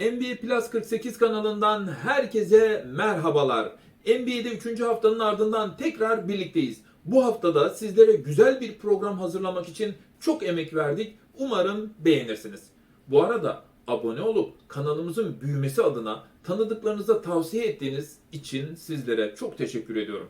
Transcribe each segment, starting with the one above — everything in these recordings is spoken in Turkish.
NBA Plus 48 kanalından herkese merhabalar. NBA'de 3. haftanın ardından tekrar birlikteyiz. Bu haftada sizlere güzel bir program hazırlamak için çok emek verdik. Umarım beğenirsiniz. Bu arada abone olup kanalımızın büyümesi adına tanıdıklarınıza tavsiye ettiğiniz için sizlere çok teşekkür ediyorum.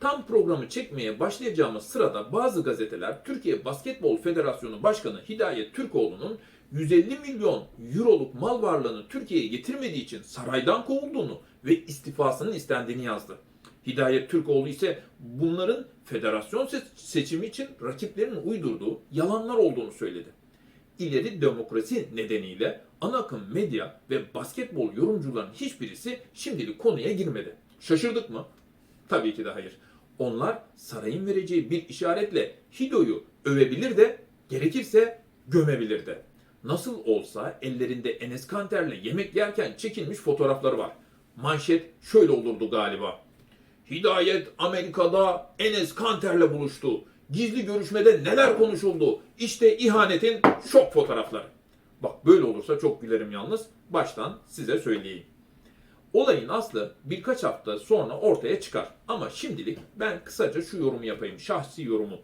Tam programı çekmeye başlayacağımız sırada bazı gazeteler Türkiye Basketbol Federasyonu Başkanı Hidayet Türkoğlu'nun 150 milyon euroluk mal varlığını Türkiye'ye getirmediği için saraydan kovulduğunu ve istifasının istendiğini yazdı. Hidayet Türkoğlu ise bunların federasyon se- seçimi için rakiplerinin uydurduğu yalanlar olduğunu söyledi. İleri demokrasi nedeniyle ana akım medya ve basketbol yorumcuların hiçbirisi şimdilik konuya girmedi. Şaşırdık mı? Tabii ki de hayır. Onlar sarayın vereceği bir işaretle Hido'yu övebilir de gerekirse gömebilir de. Nasıl olsa ellerinde Enes Kanter'le yemek yerken çekilmiş fotoğrafları var. Manşet şöyle olurdu galiba. Hidayet Amerika'da Enes Kanter'le buluştu. Gizli görüşmede neler konuşuldu? İşte ihanetin şok fotoğrafları. Bak böyle olursa çok gülerim yalnız. Baştan size söyleyeyim. Olayın aslı birkaç hafta sonra ortaya çıkar. Ama şimdilik ben kısaca şu yorumu yapayım, şahsi yorumu.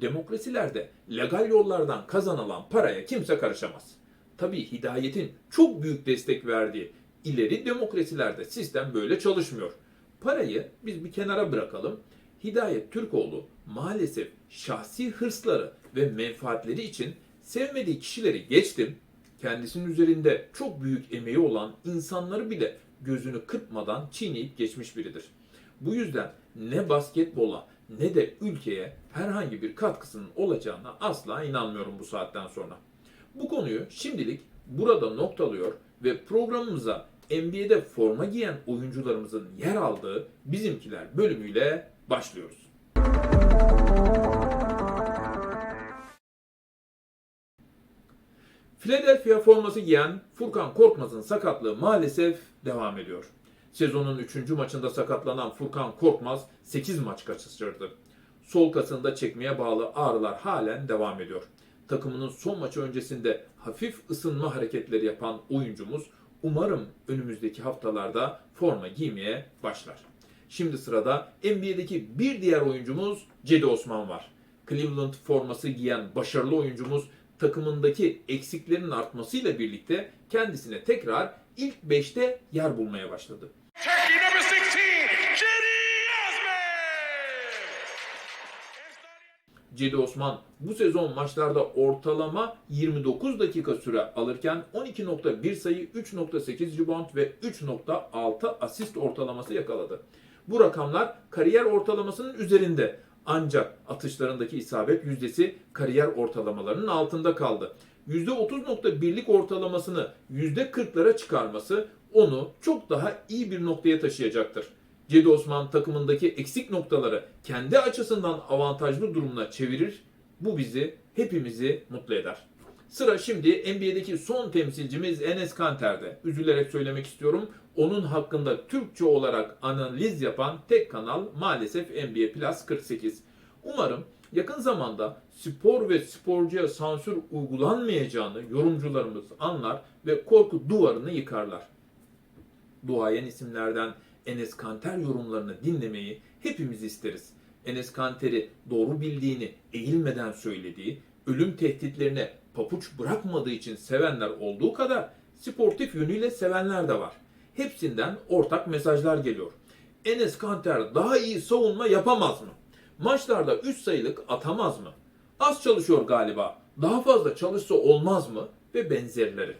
Demokrasilerde legal yollardan kazanılan paraya kimse karışamaz. Tabii hidayetin çok büyük destek verdiği ileri demokrasilerde sistem böyle çalışmıyor. Parayı biz bir kenara bırakalım. Hidayet Türkoğlu maalesef şahsi hırsları ve menfaatleri için sevmediği kişileri geçtim. Kendisinin üzerinde çok büyük emeği olan insanları bile gözünü kırpmadan çiğneyip geçmiş biridir. Bu yüzden ne basketbola ne de ülkeye herhangi bir katkısının olacağına asla inanmıyorum bu saatten sonra. Bu konuyu şimdilik burada noktalıyor ve programımıza NBA'de forma giyen oyuncularımızın yer aldığı Bizimkiler bölümüyle başlıyoruz. Philadelphia forması giyen Furkan Korkmaz'ın sakatlığı maalesef devam ediyor. Sezonun 3. maçında sakatlanan Furkan Korkmaz 8 maç kaçırdı. Sol kasında çekmeye bağlı ağrılar halen devam ediyor. Takımının son maçı öncesinde hafif ısınma hareketleri yapan oyuncumuz umarım önümüzdeki haftalarda forma giymeye başlar. Şimdi sırada NBA'deki bir diğer oyuncumuz Cedi Osman var. Cleveland forması giyen başarılı oyuncumuz takımındaki eksiklerin artmasıyla birlikte kendisine tekrar ilk 5'te yer bulmaya başladı. Turkey number 16, Cedi Osman. Cedi Osman bu sezon maçlarda ortalama 29 dakika süre alırken 12.1 sayı, 3.8 rebound ve 3.6 asist ortalaması yakaladı. Bu rakamlar kariyer ortalamasının üzerinde. Ancak atışlarındaki isabet yüzdesi kariyer ortalamalarının altında kaldı. %30.1'lik ortalamasını %40'lara çıkarması onu çok daha iyi bir noktaya taşıyacaktır. Cedi Osman takımındaki eksik noktaları kendi açısından avantajlı durumuna çevirir. Bu bizi, hepimizi mutlu eder. Sıra şimdi NBA'deki son temsilcimiz Enes Kanter'de. Üzülerek söylemek istiyorum. Onun hakkında Türkçe olarak analiz yapan tek kanal maalesef NBA Plus 48. Umarım yakın zamanda spor ve sporcuya sansür uygulanmayacağını yorumcularımız anlar ve korku duvarını yıkarlar duayen isimlerden Enes Kanter yorumlarını dinlemeyi hepimiz isteriz. Enes Kanter'i doğru bildiğini eğilmeden söylediği, ölüm tehditlerine papuç bırakmadığı için sevenler olduğu kadar sportif yönüyle sevenler de var. Hepsinden ortak mesajlar geliyor. Enes Kanter daha iyi savunma yapamaz mı? Maçlarda 3 sayılık atamaz mı? Az çalışıyor galiba. Daha fazla çalışsa olmaz mı? Ve benzerleri.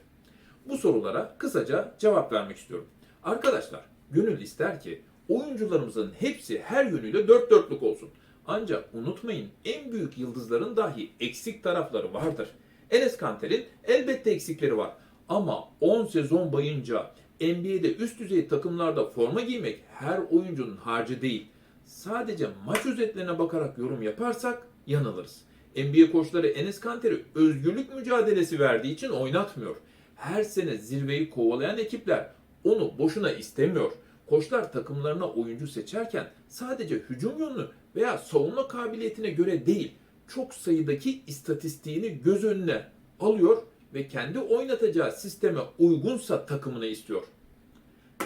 Bu sorulara kısaca cevap vermek istiyorum. Arkadaşlar, gönül ister ki oyuncularımızın hepsi her yönüyle dört dörtlük olsun. Ancak unutmayın en büyük yıldızların dahi eksik tarafları vardır. Enes Kanter'in elbette eksikleri var. Ama 10 sezon boyunca NBA'de üst düzey takımlarda forma giymek her oyuncunun harcı değil. Sadece maç özetlerine bakarak yorum yaparsak yanılırız. NBA koçları Enes Kanter'i özgürlük mücadelesi verdiği için oynatmıyor. Her sene zirveyi kovalayan ekipler onu boşuna istemiyor. Koçlar takımlarına oyuncu seçerken sadece hücum yönünü veya savunma kabiliyetine göre değil, çok sayıdaki istatistiğini göz önüne alıyor ve kendi oynatacağı sisteme uygunsa takımını istiyor.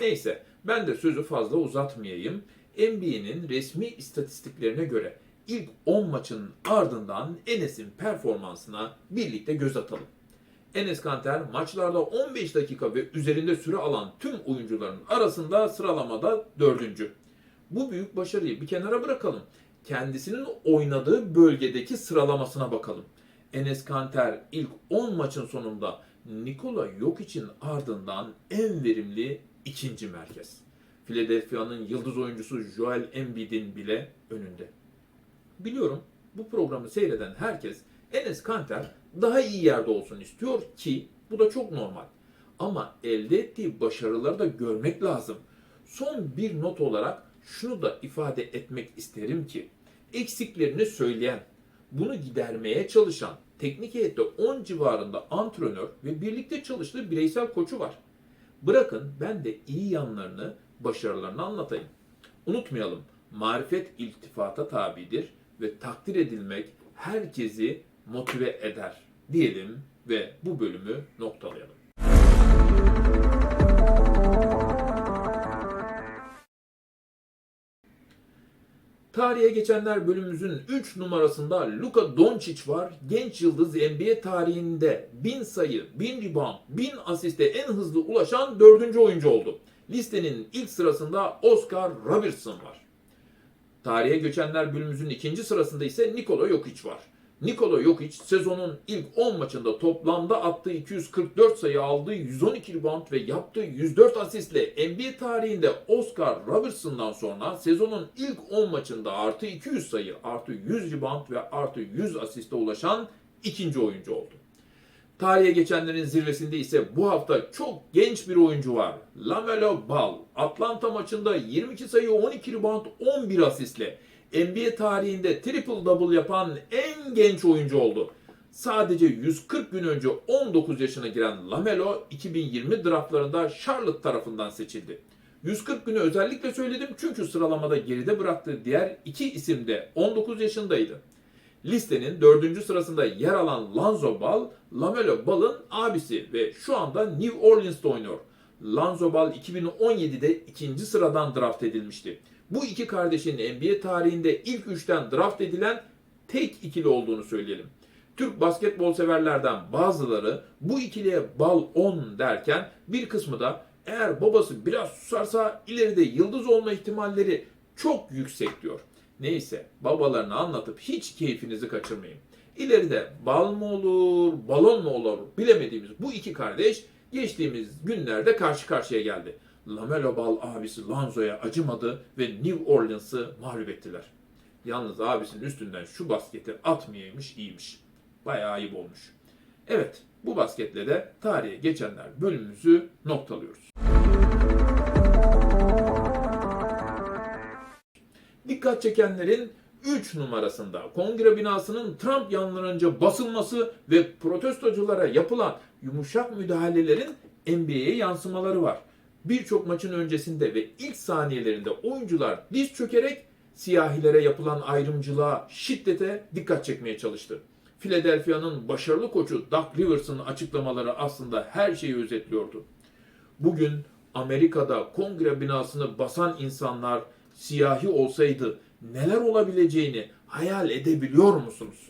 Neyse ben de sözü fazla uzatmayayım. NBA'nin resmi istatistiklerine göre ilk 10 maçın ardından Enes'in performansına birlikte göz atalım. Enes Kanter maçlarda 15 dakika ve üzerinde süre alan tüm oyuncuların arasında sıralamada dördüncü. Bu büyük başarıyı bir kenara bırakalım. Kendisinin oynadığı bölgedeki sıralamasına bakalım. Enes Kanter ilk 10 maçın sonunda Nikola Jokic'in ardından en verimli ikinci merkez. Philadelphia'nın yıldız oyuncusu Joel Embiid'in bile önünde. Biliyorum bu programı seyreden herkes Enes Kanter daha iyi yerde olsun istiyor ki bu da çok normal. Ama elde ettiği başarıları da görmek lazım. Son bir not olarak şunu da ifade etmek isterim ki eksiklerini söyleyen, bunu gidermeye çalışan, teknik heyette 10 civarında antrenör ve birlikte çalıştığı bireysel koçu var. Bırakın ben de iyi yanlarını, başarılarını anlatayım. Unutmayalım, marifet iltifata tabidir ve takdir edilmek herkesi motive eder diyelim ve bu bölümü noktalayalım. Tarihe geçenler bölümümüzün 3 numarasında Luka Doncic var. Genç yıldız NBA tarihinde 1000 sayı, 1000 rebound, 1000 asiste en hızlı ulaşan 4. oyuncu oldu. Listenin ilk sırasında Oscar Robertson var. Tarihe geçenler bölümümüzün ikinci sırasında ise Nikola Jokic var. Nikola Jokic sezonun ilk 10 maçında toplamda attığı 244 sayı aldığı 112 rebound ve yaptığı 104 asistle NBA tarihinde Oscar Robertson'dan sonra sezonun ilk 10 maçında artı 200 sayı, artı 100 rebound ve artı 100 asiste ulaşan ikinci oyuncu oldu. Tarihe geçenlerin zirvesinde ise bu hafta çok genç bir oyuncu var. Lamelo Ball. Atlanta maçında 22 sayı, 12 rebound, 11 asistle NBA tarihinde triple double yapan en genç oyuncu oldu. Sadece 140 gün önce 19 yaşına giren Lamelo 2020 draftlarında Charlotte tarafından seçildi. 140 günü özellikle söyledim çünkü sıralamada geride bıraktığı diğer iki isim de 19 yaşındaydı. Listenin dördüncü sırasında yer alan Lonzo Ball, Lamelo Ball'ın abisi ve şu anda New Orleans'ta oynuyor. Lonzo Ball 2017'de ikinci sıradan draft edilmişti. Bu iki kardeşin NBA tarihinde ilk üçten draft edilen tek ikili olduğunu söyleyelim. Türk basketbol severlerden bazıları bu ikiliye bal 10 derken bir kısmı da eğer babası biraz susarsa ileride yıldız olma ihtimalleri çok yüksek diyor. Neyse babalarını anlatıp hiç keyfinizi kaçırmayın. İleride bal mı olur, balon mu olur bilemediğimiz bu iki kardeş geçtiğimiz günlerde karşı karşıya geldi. Lamelo Ball abisi Lonzo'ya acımadı ve New Orleans'ı mağlup ettiler. Yalnız abisinin üstünden şu basketi atmayaymış iyiymiş. Bayağı ayıp olmuş. Evet bu basketle de tarihe geçenler bölümümüzü noktalıyoruz. Dikkat çekenlerin 3 numarasında kongre binasının Trump yanlarınca basılması ve protestoculara yapılan yumuşak müdahalelerin NBA'ye yansımaları var. Birçok maçın öncesinde ve ilk saniyelerinde oyuncular diz çökerek siyahilere yapılan ayrımcılığa, şiddete dikkat çekmeye çalıştı. Philadelphia'nın başarılı koçu Doug Rivers'ın açıklamaları aslında her şeyi özetliyordu. Bugün Amerika'da kongre binasını basan insanlar siyahi olsaydı neler olabileceğini hayal edebiliyor musunuz?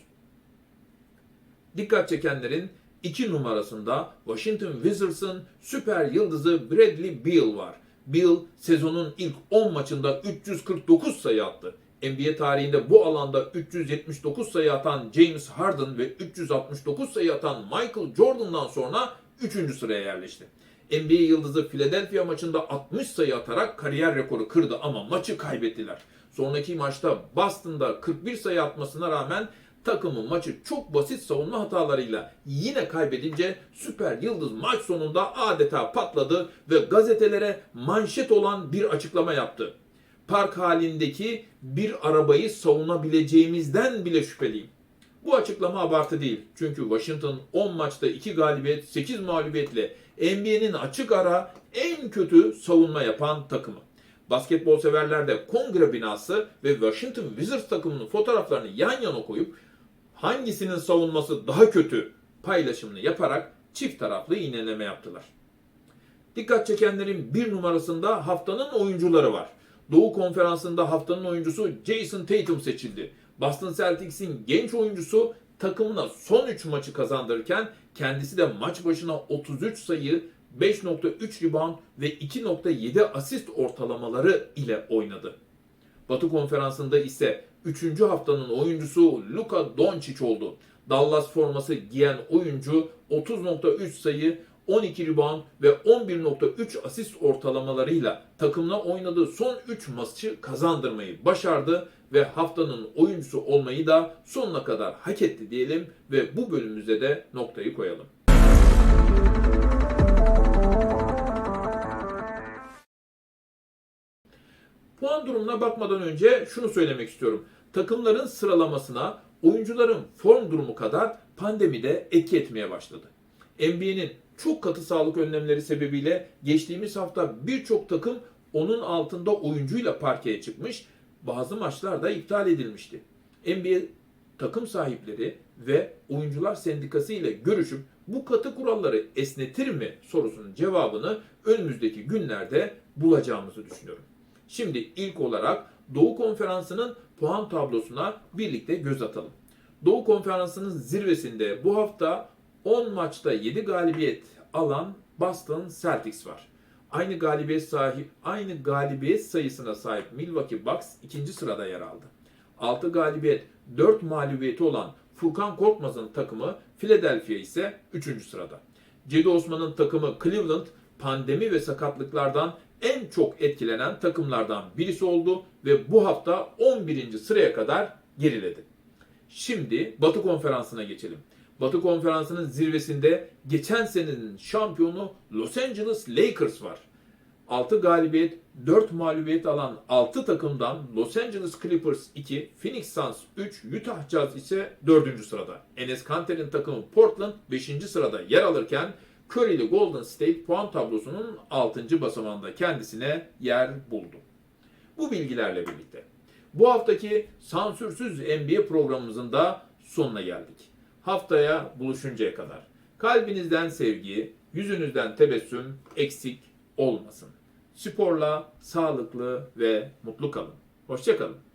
Dikkat çekenlerin 2 numarasında Washington Wizards'ın süper yıldızı Bradley Beal var. Beal sezonun ilk 10 maçında 349 sayı attı. NBA tarihinde bu alanda 379 sayı atan James Harden ve 369 sayı atan Michael Jordan'dan sonra 3. sıraya yerleşti. NBA yıldızı Philadelphia maçında 60 sayı atarak kariyer rekoru kırdı ama maçı kaybettiler. Sonraki maçta Boston'da 41 sayı atmasına rağmen takımın maçı çok basit savunma hatalarıyla yine kaybedince süper yıldız maç sonunda adeta patladı ve gazetelere manşet olan bir açıklama yaptı. Park halindeki bir arabayı savunabileceğimizden bile şüpheliyim. Bu açıklama abartı değil. Çünkü Washington 10 maçta 2 galibiyet, 8 mağlubiyetle NBA'nin açık ara en kötü savunma yapan takımı. Basketbol severler de kongre binası ve Washington Wizards takımının fotoğraflarını yan yana koyup hangisinin savunması daha kötü paylaşımını yaparak çift taraflı iğneleme yaptılar. Dikkat çekenlerin bir numarasında haftanın oyuncuları var. Doğu Konferansı'nda haftanın oyuncusu Jason Tatum seçildi. Boston Celtics'in genç oyuncusu takımına son 3 maçı kazandırırken kendisi de maç başına 33 sayı, 5.3 rebound ve 2.7 asist ortalamaları ile oynadı. Batı Konferansı'nda ise 3. haftanın oyuncusu Luka Doncic oldu. Dallas forması giyen oyuncu 30.3 sayı, 12 rebound ve 11.3 asist ortalamalarıyla takımına oynadığı son 3 maçı kazandırmayı başardı ve haftanın oyuncusu olmayı da sonuna kadar hak etti diyelim ve bu bölümümüzde de noktayı koyalım. Puan durumuna bakmadan önce şunu söylemek istiyorum. Takımların sıralamasına oyuncuların form durumu kadar pandemi de etki etmeye başladı. NBA'nin çok katı sağlık önlemleri sebebiyle geçtiğimiz hafta birçok takım onun altında oyuncuyla parkeye çıkmış, bazı maçlar da iptal edilmişti. NBA takım sahipleri ve oyuncular sendikası ile görüşüp bu katı kuralları esnetir mi sorusunun cevabını önümüzdeki günlerde bulacağımızı düşünüyorum. Şimdi ilk olarak Doğu Konferansı'nın puan tablosuna birlikte göz atalım. Doğu Konferansı'nın zirvesinde bu hafta 10 maçta 7 galibiyet alan Boston Celtics var. Aynı galibiyet sahip aynı galibiyet sayısına sahip Milwaukee Bucks ikinci sırada yer aldı. 6 galibiyet, 4 mağlubiyeti olan Furkan Korkmaz'ın takımı Philadelphia ise 3. sırada. Cedi Osman'ın takımı Cleveland pandemi ve sakatlıklardan en çok etkilenen takımlardan birisi oldu ve bu hafta 11. sıraya kadar geriledi. Şimdi Batı Konferansı'na geçelim. Batı Konferansı'nın zirvesinde geçen senenin şampiyonu Los Angeles Lakers var. 6 galibiyet, 4 mağlubiyet alan 6 takımdan Los Angeles Clippers 2, Phoenix Suns 3, Utah Jazz ise 4. sırada. Enes Kanter'in takımı Portland 5. sırada yer alırken Curry'li Golden State puan tablosunun 6. basamağında kendisine yer buldu. Bu bilgilerle birlikte bu haftaki sansürsüz NBA programımızın da sonuna geldik. Haftaya buluşuncaya kadar kalbinizden sevgi, yüzünüzden tebessüm eksik olmasın. Sporla sağlıklı ve mutlu kalın. Hoşçakalın.